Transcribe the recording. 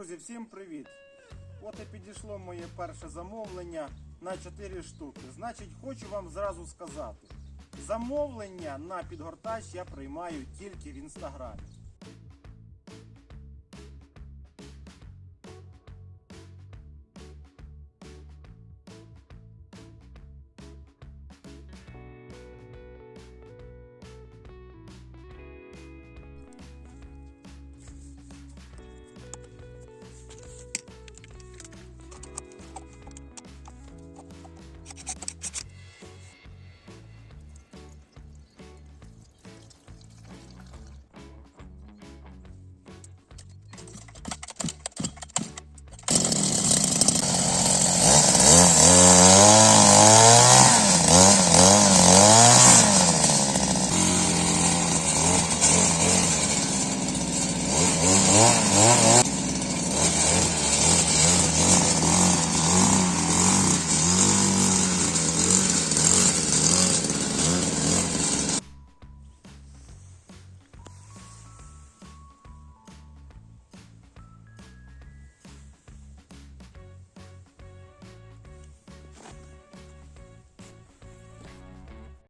Друзі, всім привіт! От і підійшло моє перше замовлення на 4 штуки. Значить, хочу вам зразу сказати: замовлення на підгортач я приймаю тільки в інстаграмі. oh, oh, oh.